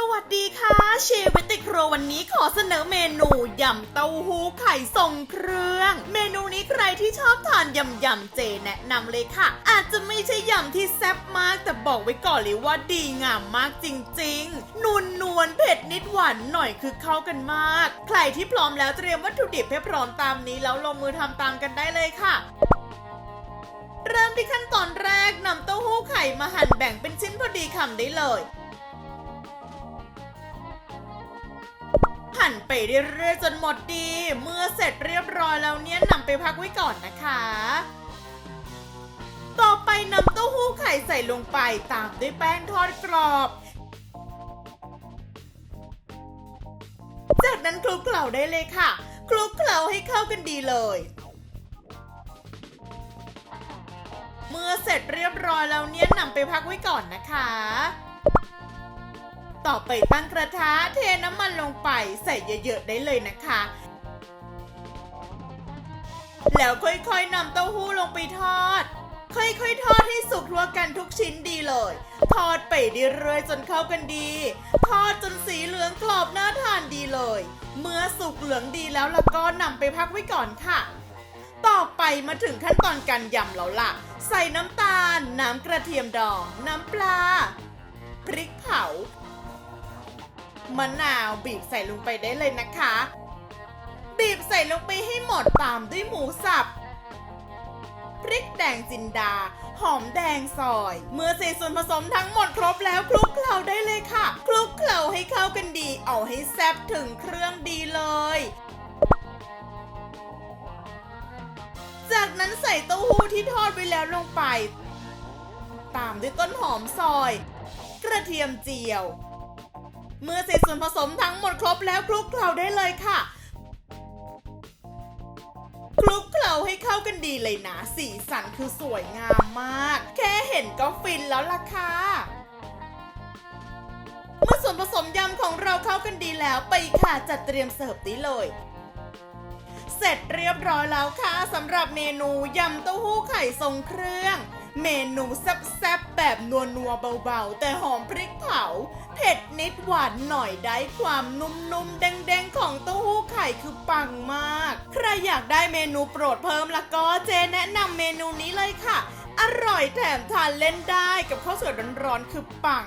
สวัสดีค่ะเชีวิตติดครัววันนี้ขอเสนอเมนูยำเต้าหู้ไข่ทรงเครื่อง เมนูนี้ใครที่ชอบทานยำยำเจแนะนำเลยค่ะ อาจจะไม่ใช่ยำที่แซ่บมากแต่บอกไว้ก่อนเลยว่าดีงามมากจริงๆนวลนนวลเผ็ดนิดหวานหน่อยคือเข้ากันมาก ใครที่พร้อมแล้วเตรียมวัตถุดิบให้พร้อมตามนี้แล้วลงมือทำตามกันได้เลยค่ะเริ่มที่ขั้นตอนแรกนำเต้าหู้ไข่มาหั่นแบ่งเป็นชิ้นพอดีคำได้เลย หั่นไปเรื่อยๆจนหมดดี เมื่อเสร็จเรียบร้อยแล้วเนี่ยนำไปพักไว้ก่อนนะคะ ต่อไปนำเต้าหู้ไข่ใส่ลงไปตามด้วยแป้งทอดกรอบจากนั้นคลุกเคล้าได้เลยค่ะ คลุกเคล้าให้เข้ากันดีเลย เมื่อเสร็จเรียบร้อยแล้วเนี่ยนำไปพักไว้ก่อนนะคะ ต่อไปตั้งกระทะเทน้ำมันลงไปใส่เยอะๆได้เลยนะคะ แล้วค่อยๆนำเต้าหู้ลงไปทอด ค่อยๆ ทอดให้สุกทั่วกันทุกชิ้นดีเลย ทอดไปเรื่อยๆจนเข้ากันดี ทอดจนสีเหลืองกรอบน่าทานดีเลย เมื่อสุกเหลืองดีแล้วแล้วก็นำไปพักไว้ก่อนค่ะต่อไปมาถึงขั้นตอนการยำแล้วล่ะ ใส่น้ำตาล น้ำกระเทียมดอง น้ำปลา พริกเผา มะนาวบีบใส่ลงไปได้เลยนะคะ บีบใส่ลงไปให้หมดตามด้วยหมูสับพริกแดงจินดา หอมแดงซอย เมื่อใส่ส่วนผสมทั้งหมดครบแล้วคลุกเคล้าได้เลยค่ะคลุกเคล้าให้เข้ากันดี เอาให้แซ่บถึงเครื่องดีเลย จากนั้นใส่เต้าหู้ที่ทอดไว้แล้วลงไป ตามด้วยต้นหอมซอย กระเทียมเจียว เมื่อใส่ส่วนผสมทั้งหมดครบแล้วคลุกเคล้าได้เลยค่ะ คลุกเคล้าให้เข้ากันดีเลยนะ สีสันคือสวยงามมาก แค่เห็นก็ฟินแล้วล่ะค่ะเมื่อส่วนผสมยำของเราเข้ากันดีแล้วไปค่ะจัดเตรียมเสิร์ฟได้เลย เสร็จเรียบร้อยแล้วค่ะสำหรับเมนูยำเต้าหู้ไข่ทรงเครื่อง เมนูแซ่บๆแบบนัวๆเบาๆ แต่หอมพริกเผา เผ็ดนิดหวานหน่อยได้ความนุ่มๆ แดงๆ ของเต้าหู้ไข่คือปังมาก ใครอยากได้เมนูโปรดเพิ่มละก็เจแนะนำเมนูนี้เลยค่ะ อร่อยแถมทานเล่นได้กับข้าวสวยร้อนๆคือปัง